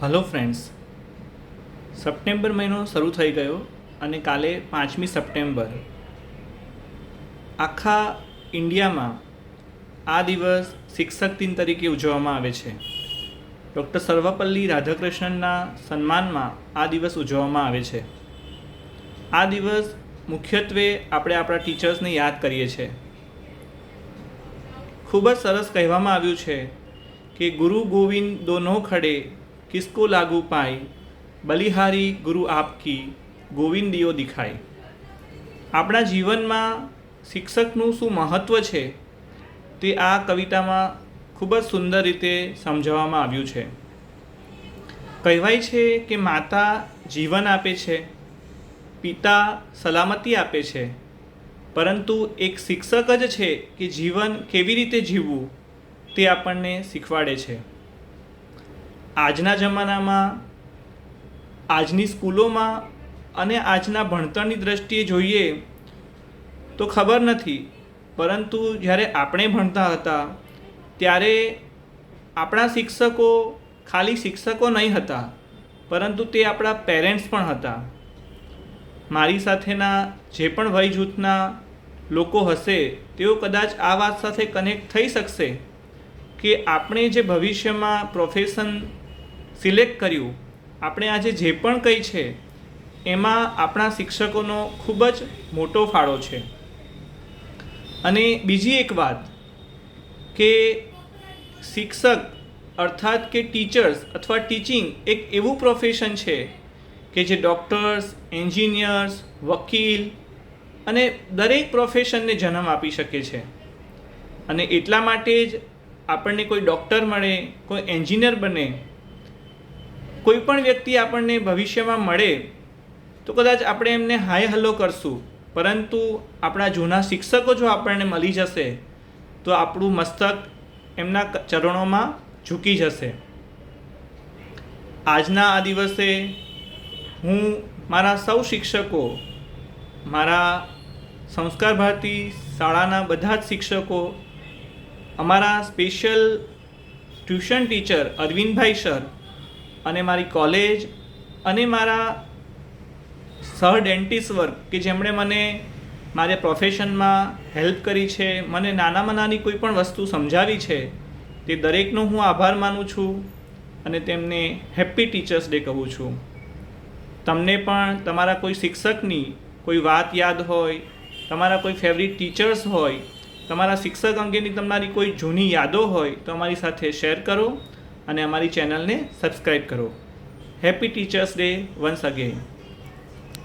Hello friends September મહિનો શરૂ થઈ ગયો અને કાલે પાંચમી સપ્ટેમ્બર આખા ઇન્ડિયામાં આ દિવસ શિક્ષક દિન તરીકે ઉજવવામાં આવે છે. ડૉક્ટર સર્વપલ્લી રાધાકૃષ્ણનના સન્માનમાં આ દિવસ ઉજવવામાં આવે છે. આ દિવસ મુખ્યત્વે આપણે આપણા ટીચર્સને યાદ કરીએ છીએ. ખૂબ જ સરસ કહેવામાં આવ્યું છે કે ગુરુ ગોવિંદ દોનો ખડે કિસકો લાગુ પાય બલિહારી ગુરુ આપકી ગોવિંદીઓ દિખાય આપણા જીવનમાં શિક્ષકનું શું મહત્ત્વ છે? તે આ કવિતામાં ખૂબ જ સુંદર રીતે સમજાવવામાં આવ્યું છે. કહેવાય છે કે માતા જીવન આપે છે, પિતા સલામતી આપે છે, પરંતુ એક શિક્ષક જ છે કે જીવન કેવી રીતે જીવવું તે આપણને શીખવાડે છે. આજના જમાનામાં, આજની સ્કૂલોમાં અને આજના ભણતરની દ્રષ્ટિએ જોઈએ તો ખબર નથી. પરંતુ જ્યારે આપણે ભણતા હતા, ત્યારે આપણા શિક્ષકો ખાલી શિક્ષકો નહીં હતા, પરંતુ તે આપણા પેરેન્ટ્સ પણ હતા. મારી સાથેના જે પણ વય જૂથના લોકો હશે, તેઓ કદાચ આ વાત સાથે કનેક્ટ થઈ શકશે કે આપણે જે ભવિષ્યમાં પ્રોફેશન સિલેક્ટ કર્યું. આપણે આજે જે પણ કંઈ છે, એમાં આપણા શિક્ષકોનો ખૂબ જ મોટો ફાળો છે. અને બીજી એક વાત કે શિક્ષક અર્થાત કે ટીચર્સ અથવા ટીચિંગ એક એવું પ્રોફેશન છે કે જે ડૉક્ટર્સ એન્જિનિયર્સ વકીલ અને દરેક પ્રોફેશનને જન્મ આપી શકે છે. અને એટલા માટે જ આપણને કોઈ ડૉક્ટર મળે, કોઈ એન્જિનિયર બને કોઈ પણ વ્યક્તિ આપણને ભવિષ્યમાં મળે, તો કદાચ આપણે એમને હાય હલો કરશું. પરંતુ આપણા જૂના શિક્ષકો જો આપણને મળી જશે, તો આપણું મસ્તક એમના ચરણોમાં ઝૂકી જશે. આજના આ દિવસે હું મારા સૌ શિક્ષકો, મારા સંસ્કાર ભારતી શાળાના બધા જ શિક્ષકો, અમારા special tuition teacher Arvindbhai sir અને મારી કોલેજ અને મારા સહ ડેન્ટિસ્ટ વર્ક કે જેમણે મને મારે પ્રોફેશનમાં હેલ્પ કરી છે, મને નાનામાં નાની કોઈ પણ વસ્તુ સમજાવી છે, તે દરેકનો હું આભાર માનું છું અને તેમને હેપ્પી ટીચર્સ ડે કહું છું. તમને પણ તમારા કોઈ શિક્ષકની કોઈ વાત યાદ હોય, તમારા કોઈ ફેવરિટ ટીચર્સ હોય, તમારા શિક્ષક અંગેની તમારી કોઈ જૂની યાદો હોય તો અમારી સાથે શેર કરો. અને અમારી ચેનલને સબસ્ક્રાઈબ કરો. Happy teachers day once again